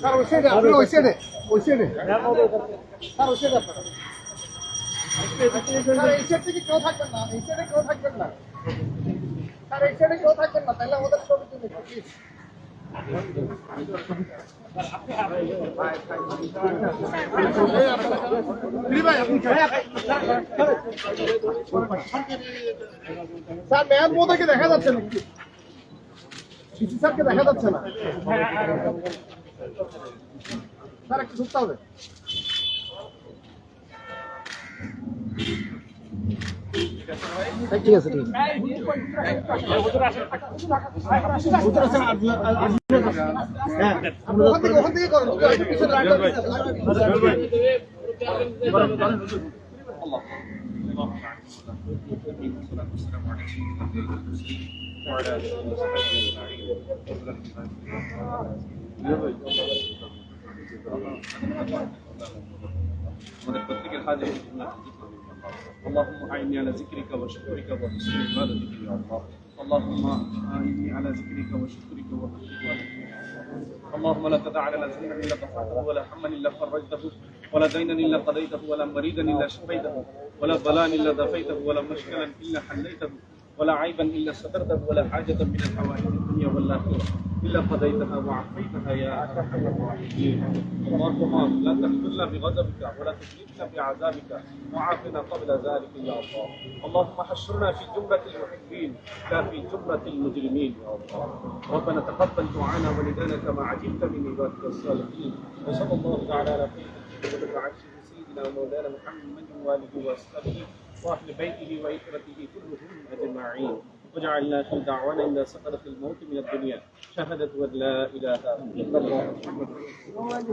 Sir ওই সাইডে ওই সাইডে ওই সাইডে স্যার ওই সাইডে আপনারা। এই থেকে কেউ থাকবেন না এই সাইডে থাকবেন না স্যার এই সাইডে কেউ না তাহলে আমাদের ছবি তুলে প্লিজ স্যার মোদাকে দেখা যাচ্ছে নাকি? সিসি স্যারকে দেখা যাচ্ছে না? স্যার, একটু ঢুকতে হবে। ঠিক আছে ঠিক। আমাদের প্রত্যেকের হাজে اللهم أعني على ذكرك وشكرك وحسن عبادتك يا الله. اللهم أعني على ذكرك وشكرك وحسن عبادتك. اللهم لا تدع لنا ذنبا إلا غفرته ولا هما إلا فرجته ولا دينا إلا قضيته ولا مريدا إلا شفيته ولا بلاء إلا دفيته ولا مشكلا إلا حليته. ولا عيبا إلا سترته ولا حاجة من الحوائج الدنيا والآخرة. إلا قضيتها وعفيتها يا أرحم الراحمين. اللهم لا تحملنا بغضبك ولا تهلكنا بعذابك. وعافنا قبل ذلك يا الله. اللهم حشرنا في جملة المحبين لا في جملة المجرمين يا الله. ربنا تقبل دعانا وندانا كما عجبت من عبادك الصالحين. وصلى الله تعالى على خير عرشه سيدنا ومولانا محمد وآله وأصحابه. واهل بيته واسرته كلهم أجمعين. وجعلنا في دعوانا إلى سقطة الموت من الدنيا. شهادة أن لا إله إلا الله. محمد الله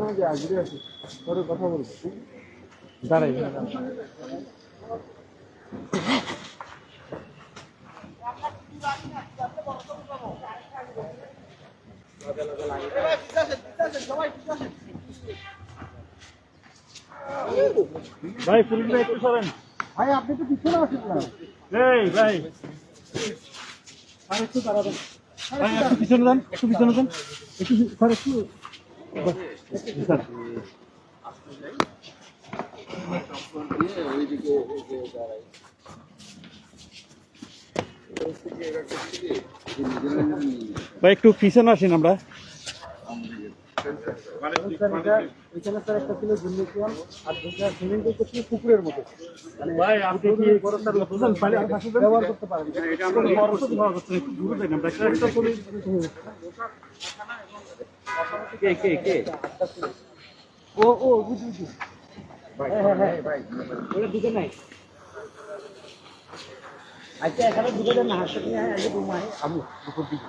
না যে আজকে আছি পরে কথা বলব দাঁড়াই ভাই পুলিশ ভাই, আপনি তো পিছনে আসেন না। এই ভাই। আর একটু দাঁড়াবেন। ভাই একটু পিছনে যান একটু পিছনে যান। একটু স্যার একটু স্যার। ভাই একটু পিছনে আসেন আমরা এখানে স্যার একটা ছিল জিমনেসিয়াম আর দুটা সুইমিং পুল ছিল পুকুরের মতো। মানে আপনি কি বড় স্যার পানি ব্যবহার করতে পারেন। এটা আমরা বরফ ধোয়া করতে একটু দূরে যাই আমরা একটা পুলিশ কে কে কে? ও ও বুঝি বুঝি হ্যাঁ হ্যাঁ হ্যাঁ। ওটা দুটো নাই। আচ্ছা এখানে দুটো না আমু দুপুর দিকে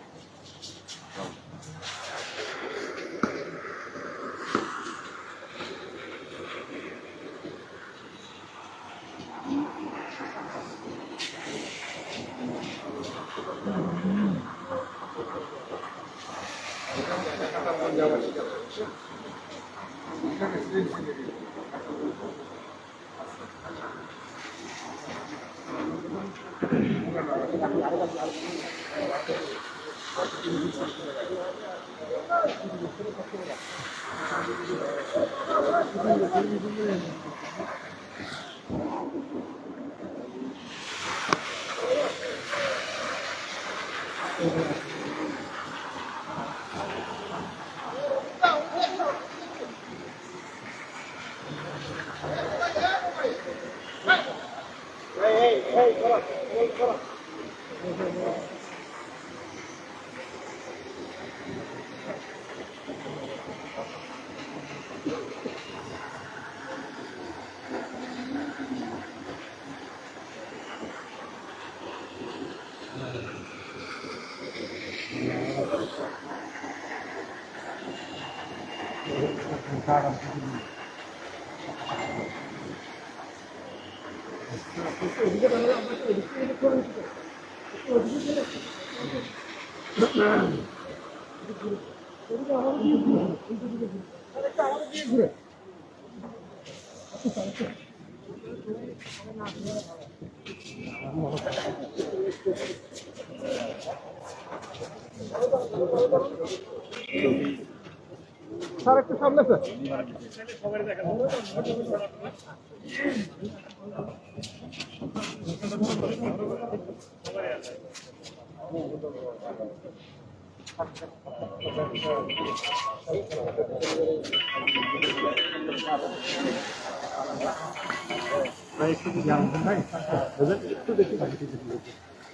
Thank you. ঘুরে Thank you. স্যার একটু সামনে স্যার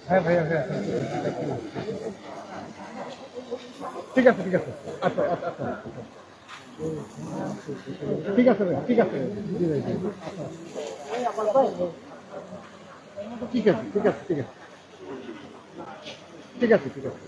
হ্যাঁ ভাইয়া হ্যাঁ ঠিক আছে ঠিক আছে। আচ্ছা আচ্ছা আচ্ছা ঠিক আছে, ভাই, ঠিক আছে। ঠিক আছে ঠিক আছে ঠিক আছে। ঠিক আছে ঠিক আছে।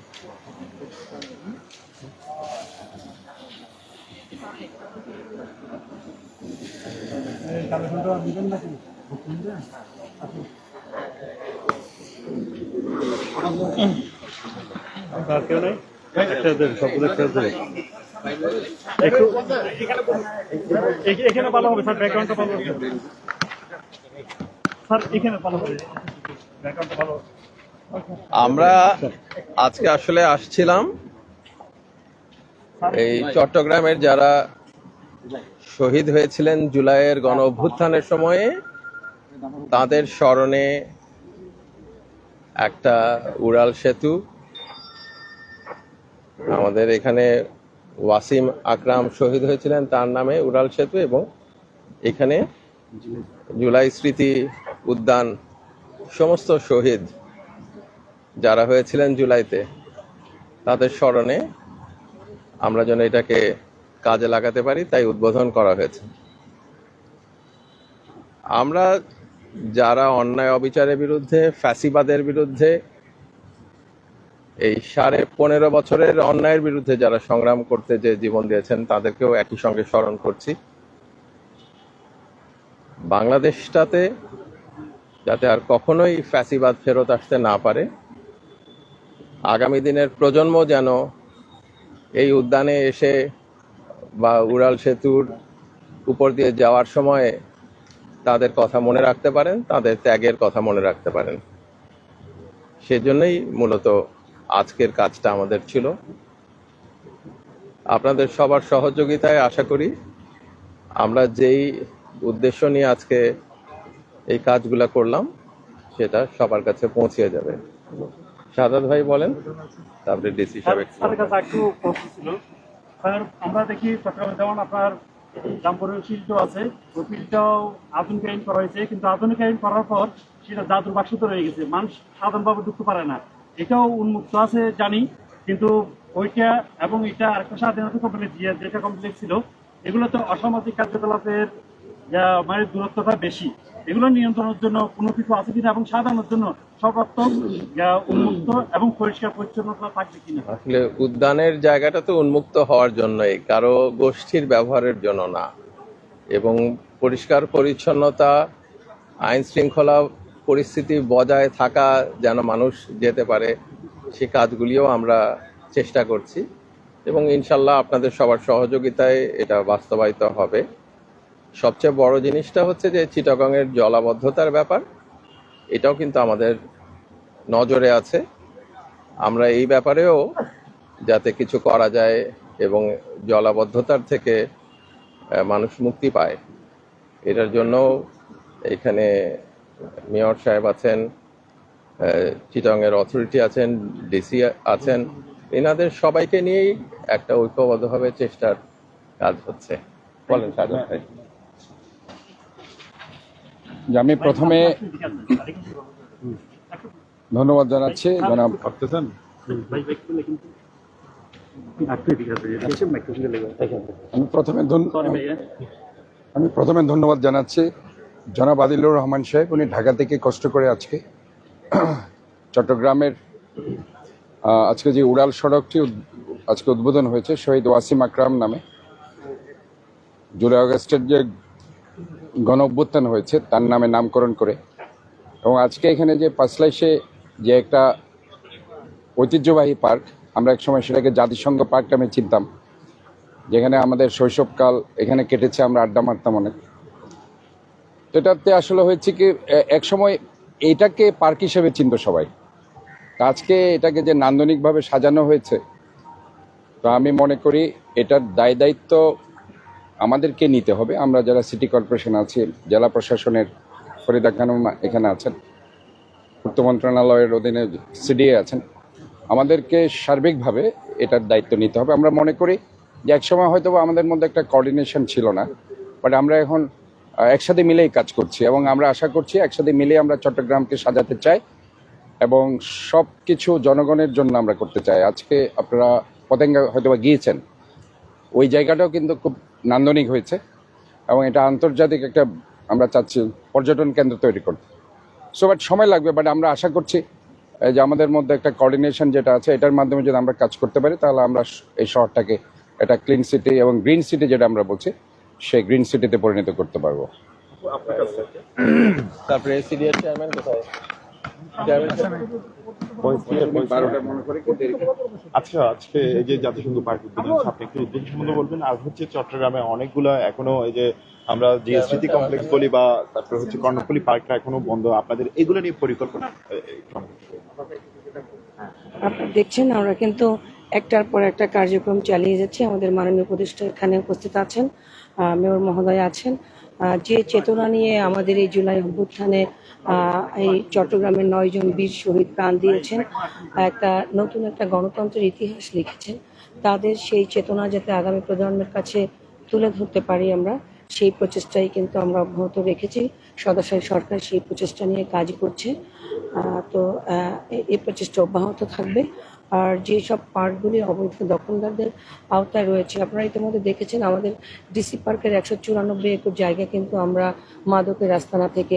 আর কেউ নেই? একটা দেন সবগুলো একটা দেন একটু এখানে ভালো হবে স্যার ব্যাকগ্রাউন্ডটা ভালো হবে। স্যার এখানে ভালো হবে। ব্যাকগ্রাউন্ডটা ভালো আমরা আজকে আসলে আসছিলাম এই চট্টগ্রামের যারা শহীদ হয়েছিলেন জুলাইয়ের গণ অভ্যুত্থানের সময়ে তাদের স্মরণে একটা উড়াল সেতু আমাদের এখানে ওয়াসিম আকরাম শহীদ হয়েছিলেন তার নামে উড়াল সেতু এবং এখানে জুলাই স্মৃতি উদ্যান সমস্ত শহীদ যারা হয়েছিলেন জুলাইতে, তাদের স্মরণে আমরা যেন এটাকে কাজে লাগাতে পারি, তাই উদ্বোধন করা হয়েছে। আমরা যারা অন্যায় অবিচারের বিরুদ্ধে, ফ্যাসিবাদের বিরুদ্ধে এই সাড়ে পনেরো বছরের অন্যায়ের বিরুদ্ধে যারা সংগ্রাম করতে যে জীবন দিয়েছেন, তাদেরকেও একই সঙ্গে স্মরণ করছি। বাংলাদেশটাতে যাতে আর কখনোই ফ্যাসিবাদ ফেরত আসতে না পারে, আগামী দিনের প্রজন্ম যেন এই উদ্যানে এসে বা উড়াল সেতুর উপর দিয়ে যাওয়ার সময় তাদের কথা মনে রাখতে পারেন, তাদের ত্যাগের কথা মনে রাখতে পারেন। সেজন্যই মূলত আজকের কাজটা আমাদের ছিল। আপনাদের সবার সহযোগিতায় আশা করি আমরা যেই উদ্দেশ্য নিয়ে আজকে এই কাজগুলা করলাম, সেটা সবার কাছে পৌঁছে যাবে। সাদাত ভাই বলেন, তারপরে ডিসি সাহেব স্যার আমরা দেখি চট্টগ্রামে যেমন আপনার জাম্পুরের শিল্প আছে, ওই শিল্পটাও আধুনিকায়ন করা হয়েছে, কিন্তু আধুনিক আইন করার পর সেটা জাদুর বাক্সতে রয়ে গেছে। মানুষ সাধারণভাবে ঢুকতে পারে না। এটাও উন্মুক্ত আছে জানি, কিন্তু ওইটা এবং এটা আরেকটা স্বাধীনতা কমপ্লেক্স যেটা কমপ্লেক্স ছিল, এগুলো তো অসামাজিক কার্যকলাপের মানে দূরত্বটা বেশি। এগুলো নিয়ন্ত্রণের জন্য কোনো কিছু আছে কিনা এবং সাধারণের জন্য সর্বাত্মক উন্মুক্ত এবং পরিষ্কার পরিচ্ছন্নতা থাকবে কিনা। আসলে উদ্যানের জায়গাটা তো উন্মুক্ত হওয়ার জন্যই, কারও গোষ্ঠীর ব্যবহারের জন্য না। এবং পরিষ্কার পরিচ্ছন্নতা, আইন শৃঙ্খলা পরিস্থিতি বজায় থাকা যেন মানুষ যেতে পারে, সে কাজগুলিও আমরা চেষ্টা করছি এবং ইনশাল্লাহ আপনাদের সবার সহযোগিতায় এটা বাস্তবায়িত হবে। সবচেয়ে বড় জিনিসটা হচ্ছে যে চিটাগংয়ের জলাবদ্ধতার ব্যাপার, এটাও কিন্তু আমাদের নজরে আছে। আমরা এই ব্যাপারেও যাতে কিছু করা যায় এবং জলাবদ্ধতার থেকে মানুষ মুক্তি পায়, এটার জন্য এখানে মেয়র সাহেব আছেন চিটংয়ের অথরিটি আছেন ডিসি আছেন এনাদের সবাইকে নিয়েই একটা ঐক্যবদ্ধভাবে চেষ্টার কাজ হচ্ছে। বলেন ভাই। আমি প্রথমে ধন্যবাদ জানাচ্ছি জনাব প্রথমে। আমি প্রথমে ধন্যবাদ জানাচ্ছি। জনাব আদিলুর রহমান সাহেব, উনি ঢাকা থেকে কষ্ট করে আজকে চট্টগ্রামের আজকে যে উড়াল সড়কটি আজকে উদ্বোধন হয়েছে, শহীদ ওয়াসিম আকরাম নামে। জুলাই আগস্টের যে গণ অভ্যুত্থান হয়েছে, তার নামে নামকরণ করে। এবং আজকে এখানে যে পাঁচলাইশে যে একটা ঐতিহ্যবাহী পার্ক, আমরা এক সময় সেটাকে জাতিসংঘ পার্ক নামে চিনতাম। যেখানে আমাদের শৈশবকাল এখানে কেটেছে, আমরা আড্ডা মারতাম অনেক। এটাতে আসলে হয়েছে কি এক সময় এটাকে পার্ক হিসেবে চিনত সবাই। আজকে এটাকে যে নান্দনিকভাবে সাজানো হয়েছে, তো আমি মনে করি এটার দায় দায়িত্ব আমাদেরকে নিতে হবে। আমরা যারা সিটি কর্পোরেশন আছি, জেলা প্রশাসনের, ফরিদা খানম এখানে আছেন পূর্ত মন্ত্রণালয়ের অধীনে সিডিএ আছেন, আমাদেরকে সার্বিকভাবে এটার দায়িত্ব নিতে হবে। আমরা মনে করি যে একসময় হয়তো আমাদের মধ্যে একটা কোঅর্ডিনেশন ছিল না বাট আমরা এখন একসাথে মিলেই কাজ করছি এবং আমরা আশা করছি একসাথে মিলে আমরা চট্টগ্রামকে সাজাতে চাই এবং সব কিছু জনগণের জন্য আমরা করতে চাই। আজকে আপনারা পতেঙ্গা হয়তো বা গিয়েছেন। ওই জায়গাটাও কিন্তু খুব নান্দনিক হয়েছে এবং এটা আন্তর্জাতিক একটা আমরা চাচ্ছি পর্যটন কেন্দ্র তৈরি করতে। সো বাট সময় লাগবে বাট আমরা আশা করছি যে আমাদের মধ্যে একটা কোঅর্ডিনেশন যেটা আছে, এটার মাধ্যমে যদি আমরা কাজ করতে পারি, তাহলে আমরা এই শহরটাকে একটা ক্লিন সিটি এবং গ্রিন সিটি যেটা আমরা বলছি সেই গ্রিন সিটিতে পরিণত করতে পারব। তারপরে চেয়ারম্যান কোথায়? চেয়ারম্যান বারোটার মনে করে কি দেরি? আচ্ছা আজকে এই যে জাতিসংঘ পার্ক উদ্বোধন আপনি একটু উদ্বোধন সম্বন্ধে বলবেন। আর হচ্ছে চট্টগ্রামে অনেকগুলো এখনও এই যে আমরা যে স্মৃতি কমপ্লেক্স বলি বা তারপরে হচ্ছে কর্ণফুলী পার্কটা এখনও বন্ধ। আপনাদের এগুলো নিয়ে পরিকল্পনা এ, দেখছেন আমরা কিন্তু একটার পর একটা কার্যক্রম চালিয়ে যাচ্ছি। আমাদের মাননীয় উপদেষ্টা এখানে উপস্থিত আছেন। মেয়র মহোদয় আছেন। যে চেতনা নিয়ে আমাদের এই জুলাই অভ্যুত্থানে এই চট্টগ্রামের নয়জন বীর শহীদ প্রাণ দিয়েছেন, একটা নতুন একটা গণতন্ত্রের ইতিহাস লিখেছেন। তাদের সেই চেতনা যাতে আগামী প্রজন্মের কাছে তুলে ধরতে পারি আমরা, সেই প্রচেষ্টাই কিন্তু আমরা অব্যাহত রেখেছি। সদাশয় সরকার সেই প্রচেষ্টা নিয়ে কাজ করছে। তো এই প্রচেষ্টা অব্যাহত থাকবে। আর যেসব পার্কগুলি অবৈধ দখলদারদের আওতায় রয়েছে, আপনারা ইতিমধ্যে দেখেছেন আমাদের ডিসি পার্কের একশো চুরানব্বই একর জায়গা কিন্তু আমরা মাদকের আস্তানা থেকে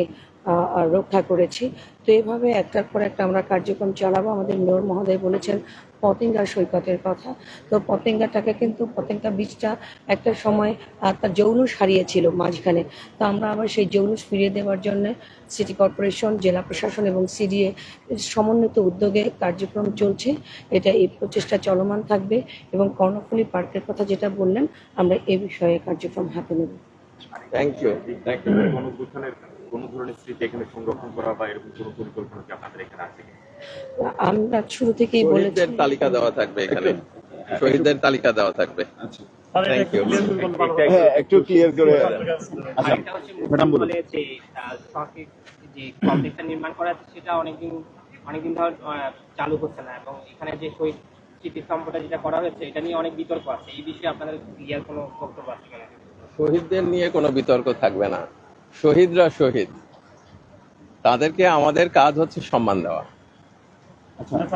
রক্ষা করেছি। তো এভাবে একটার পর একটা আমরা কার্যক্রম চালাবো। আমাদের মেয়র মহোদয় বলেছেন পতেঙ্গা সৈকতের কথা। তো পতেঙ্গাটাকে কিন্তু পতেঙ্গা বীজটা একটা সময় তার জৌলুস হারিয়েছিল মাঝখানে। তো আমরা আবার সেই জৌলুস ফিরিয়ে দেওয়ার জন্য সিটি কর্পোরেশন জেলা প্রশাসন এবং সিডিএ সমন্বিত উদ্যোগে কার্যক্রম চলছে। এটা এই প্রচেষ্টা চলমান থাকবে এবং কর্ণফুলী পার্কের কথা যেটা বললেন আমরা এ বিষয়ে কার্যক্রম হাতে নেব। থ্যাংক ইউ থ্যাংক ইউ কোনো ধরনের স্মৃতি এখানে সংরক্ষণ করা বা এরকম কোনো পরিকল্পনা কি আপনাদের এখানে আছে আমরা শুরু থেকেই বলেছি। শহীদদের তালিকা দেওয়া থাকবে এখানে। শহীদদের তালিকা দেওয়া থাকবে। তাহলে একটু clear করে হ্যাঁ একটু ক্লিয়ার করে আচ্ছা। হচ্ছে ম্যাডাম বলুন। যে সরকারি যে কমপ্লেক্সটা নির্মাণ করা সেটা অনেকদিন অনেকদিন ধর আহ, চালু হচ্ছে না। এবং এখানে যে শহীদ স্মৃতিস্তম্ভটা যেটা করা হয়েছে এটা নিয়ে অনেক বিতর্ক আছে। এই বিষয়ে আপনাদের ক্লিয়ার কোনো বক্তব্য আছে কিনা? শহীদদের নিয়ে কোনো বিতর্ক থাকবে না। শহীদরা শহীদ। তাদেরকে আমাদের কাজ হচ্ছে সম্মান দেওয়া।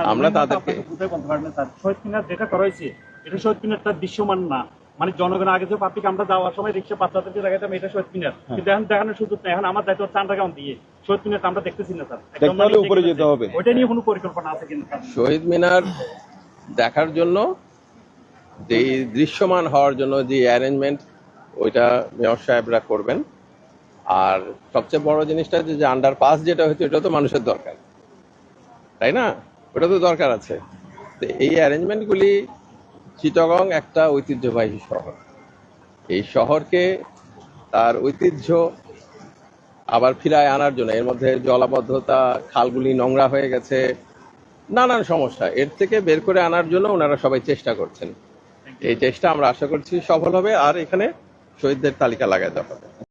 আমরা তাদেরকে-। শহীদ মিনার যেটা করা হয়েছে এটা শহীদ মিনারটা দৃশ্যমান না। মানে জনগণ আগে যে পাবলিক আমরা যাওয়ার সময় রিক্সা বাচ্চাদেরকে দেখাতাম এটা শহীদ মিনার। কিন্তু এখন দেখানোর সুযোগ নেই। এখন আমার দায়িত্ব হচ্ছে আন্ডারগ্রাউন্ড দিয়ে। শহীদ মিনারটা আমরা দেখতেছি না স্যার। উপরে যেতে হবে। ওইটা নিয়ে কোনো পরিকল্পনা আছে কিনা শহীদ মিনার দেখার জন্য যে দৃশ্যমান হওয়ার জন্য যে অ্যারেঞ্জমেন্ট ওইটা মেয়র সাহেবরা করবেন। আর সবচেয়ে বড় জিনিসটা হচ্ছে যে আন্ডার পাস যেটা হচ্ছে ওটা তো মানুষের দরকার। তাই না? ওটা তো দরকার আছে। তো এই অ্যারেঞ্জমেন্টগুলি চিটগং একটা ঐতিহ্যবাহী শহর। এই শহরকে তার ঐতিহ্য আবার ফিরায় আনার জন্য। এর মধ্যে জলাবদ্ধতা, খালগুলি নোংরা হয়ে গেছে, নানান সমস্যা। এর থেকে বের করে আনার জন্য ওনারা সবাই চেষ্টা করছেন। এই চেষ্টা আমরা আশা করছি সফল হবে, আর এখানে শহীদদের তালিকা লাগাতে হবে।